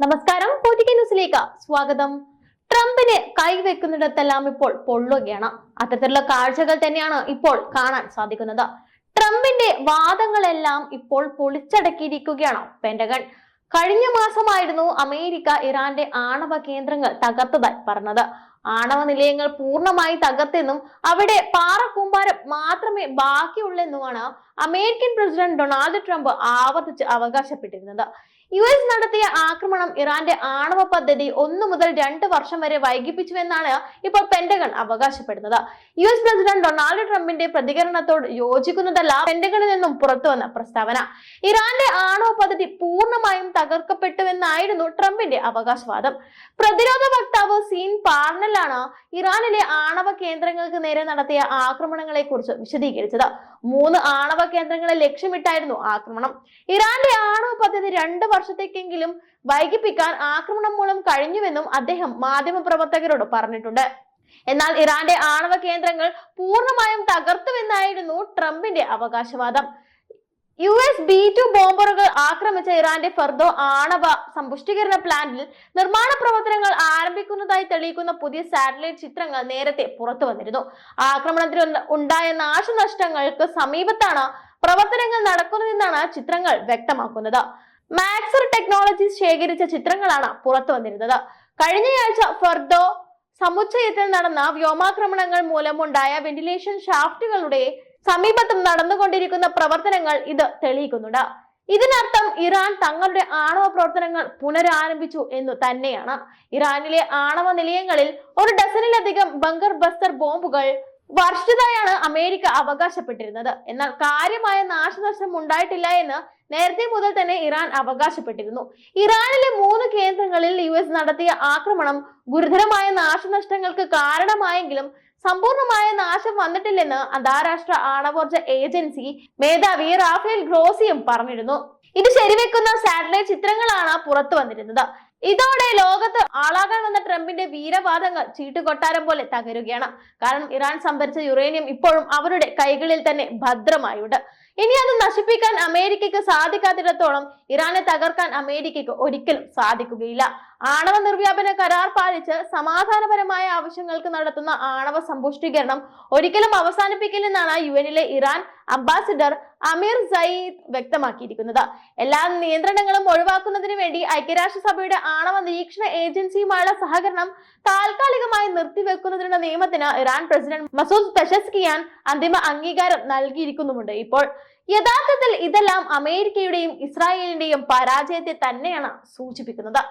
നമസ്കാരം. പൊതിക ന്യൂസിലേക്ക് സ്വാഗതം. ട്രംപിനെ കൈവെക്കുന്നിടത്തെല്ലാം ഇപ്പോൾ പൊള്ളുകയാണ്. അത്തരത്തിലുള്ള കാഴ്ചകൾ തന്നെയാണ് ഇപ്പോൾ കാണാൻ സാധിക്കുന്നത്. ട്രംപിന്റെ വാദങ്ങളെല്ലാം ഇപ്പോൾ പൊളിച്ചടക്കിയിരിക്കുകയാണ് പെന്റഗൺ കഴിഞ്ഞ മാസമായിരുന്നു അമേരിക്ക ഇറാന്റെ ആണവ കേന്ദ്രങ്ങൾ തകർത്തതായി പറഞ്ഞത്. ആണവ നിലയങ്ങൾ പൂർണമായി തകർത്തെന്നും അവിടെ പാറ പാറക്കൂമ്പാരം മാത്രമേ ബാക്കിയുള്ളെന്നുമാണ് അമേരിക്കൻ പ്രസിഡന്റ് ഡൊണാൾഡ് ട്രംപ് ആവർത്തിച്ച് അവകാശപ്പെട്ടിരുന്നത്. യു എസ് നടത്തിയ ആക്രമണം ഇറാന്റെ ആണവ പദ്ധതി ഒന്നു മുതൽ രണ്ട് വർഷം വരെ വൈകിപ്പിച്ചുവെന്നാണ് ഇപ്പോൾ പെന്റഗൺ അവകാശപ്പെടുന്നത്. യു എസ് പ്രസിഡന്റ് ഡൊണാൾഡ് ട്രംപിന്റെ പ്രതികരണത്തോട് യോജിക്കുന്നതല്ല പെന്റഗണിൽ നിന്നും പുറത്തുവന്ന പ്രസ്താവന. ഇറാന്റെ ആണവ പദ്ധതി പൂർണമായും തകർക്കപ്പെട്ടുവെന്നായിരുന്നു ട്രംപിന്റെ അവകാശവാദം. പ്രതിരോധ വക്താവ് സീൻ പാർണലാണ് ഇറാനിലെ ആണവ കേന്ദ്രങ്ങൾക്ക് നേരെ നടത്തിയ ആക്രമണങ്ങളെ കുറിച്ച് വിശദീകരിച്ചത്. മൂന്ന് ആണവ കേന്ദ്രങ്ങളെ ലക്ഷ്യമിട്ടായിരുന്നു ആക്രമണം. ഇറാന്റെ ആണവ പദ്ധതി രണ്ട് വർഷത്തേക്കെങ്കിലും വൈകിപ്പിക്കാൻ ആക്രമണം മൂലം കഴിഞ്ഞുവെന്നും അദ്ദേഹം മാധ്യമപ്രവർത്തകരോട് പറഞ്ഞിട്ടുണ്ട്. എന്നാൽ ഇറാന്റെ ആണവ കേന്ദ്രങ്ങൾ പൂർണമായും തകർത്തുവെന്നായിരുന്നു ട്രംപിന്റെ അവകാശവാദം. യു എസ് ബി ടു ബോംബറുകൾ ആക്രമിച്ച ഇറാന്റെ ഫർദോ ആണവ സമ്പുഷ്ടീകരണ പ്ലാന്റിൽ നിർമ്മാണ പ്രവർത്തനങ്ങൾ ആരംഭിക്കുന്നതായി തെളിയിക്കുന്ന പുതിയ സാറ്റലൈറ്റ് ചിത്രങ്ങൾ നേരത്തെ പുറത്തു വന്നിരുന്നു. ആക്രമണത്തിൽ ഉണ്ടായ നാശനഷ്ടങ്ങൾക്ക് സമീപത്താണ് പ്രവർത്തനങ്ങൾ നടക്കുന്നതെന്നാണ് ചിത്രങ്ങൾ വ്യക്തമാക്കുന്നത്. മാക്സർ ടെക്നോളജീസ് ശേഖരിച്ച ചിത്രങ്ങളാണ് പുറത്തു വന്നിരുന്നത്. കഴിഞ്ഞയാഴ്ച ഫർദോ സമുച്ചയത്തിൽ നടന്ന വ്യോമാക്രമണങ്ങൾ മൂലമുണ്ടായ വെന്റിലേഷൻ ഷാഫ്റ്റുകളുടെ സമീപത്തും നടന്നുകൊണ്ടിരിക്കുന്ന പ്രവർത്തനങ്ങൾ ഇത് തെളിയിക്കുന്നുണ്ട്. ഇതിനർത്ഥം ഇറാൻ തങ്ങളുടെ ആണവ പ്രവർത്തനങ്ങൾ പുനരാരംഭിച്ചു എന്നു തന്നെയാണ്. ഇറാനിലെ ആണവ നിലയങ്ങളിൽ ഒരു ഡസനിലധികം ബങ്കർ ബസ്റ്റർ ബോംബുകൾ വർഷിച്ചതായാണ് അമേരിക്ക അവകാശപ്പെട്ടിരുന്നത്. എന്നാൽ കാര്യമായ നാശനഷ്ടം ഉണ്ടായിട്ടില്ല എന്ന് നേരത്തെ മുതൽ തന്നെ ഇറാൻ അവകാശപ്പെട്ടിരുന്നു. ഇറാനിലെ മൂന്ന് കേന്ദ്രങ്ങളിൽ യു എസ് നടത്തിയ ആക്രമണം ഗുരുതരമായ നാശനഷ്ടങ്ങൾക്ക് കാരണമായെങ്കിലും സമ്പൂർണമായ നാശം വന്നിട്ടില്ലെന്ന് അന്താരാഷ്ട്ര ആണവോർജ ഏജൻസി മേധാവി റാഫേൽ ഗ്രോസിയും പറഞ്ഞിരുന്നു. ഇത് ശരിവെക്കുന്ന സാറ്റലൈറ്റ് ചിത്രങ്ങളാണ് പുറത്തു വന്നിരുന്നത്. ഇതോടെ ലോകത്ത് വന്ന ട്രംപിന്റെ വീരവാദങ്ങൾ ചീട്ടുകൊട്ടാരം പോലെ തകരുകയാണ്. കാരണം ഇറാൻ സംഭരിച്ച യുറേനിയം ഇപ്പോഴും അവരുടെ കൈകളിൽ തന്നെ ഭദ്രമായുണ്ട്. ഇനി അത് നശിപ്പിക്കാൻ അമേരിക്കയ്ക്ക് സാധിക്കാത്തിടത്തോളം ഇറാനെ തകർക്കാൻ അമേരിക്കയ്ക്ക് ഒരിക്കലും സാധിക്കുകയില്ല. ആണവ നിർവ്യാപന കരാർ പാലിച്ച് സമാധാനപരമായ ആവശ്യങ്ങൾക്ക് നടത്തുന്ന ആണവ സമ്പുഷ്ടീകരണം ഒരിക്കലും അവസാനിപ്പിക്കില്ലെന്നാണ് യു എനിലെ ഇറാൻ അംബാസിഡർ അമീർ സയ്യിദ് വ്യക്തമാക്കിയിരിക്കുന്നത്. എല്ലാ നിയന്ത്രണങ്ങളും ഒഴിവാക്കുന്നതിന് വേണ്ടി ഐക്യരാഷ്ട്രസഭയുടെ ആണവ നിരീക്ഷണ ഏജൻസിയുമായുള്ള സഹകരണം താൽക്കാലികമായി നിർത്തിവെക്കുന്നതിനുള്ള നിയമത്തിന് ഇറാൻ പ്രസിഡന്റ് മസൂദ് പെഷസ്കിയാൻ അന്തിമ അംഗീകാരം നൽകിയിരിക്കുന്നുമുണ്ട്. ഇപ്പോൾ യഥാർത്ഥത്തിൽ ഇതെല്ലാം അമേരിക്കയുടെയും ഇസ്രായേലിന്റെയും പരാജയത്തെ തന്നെയാണ് സൂചിപ്പിക്കുന്നത്.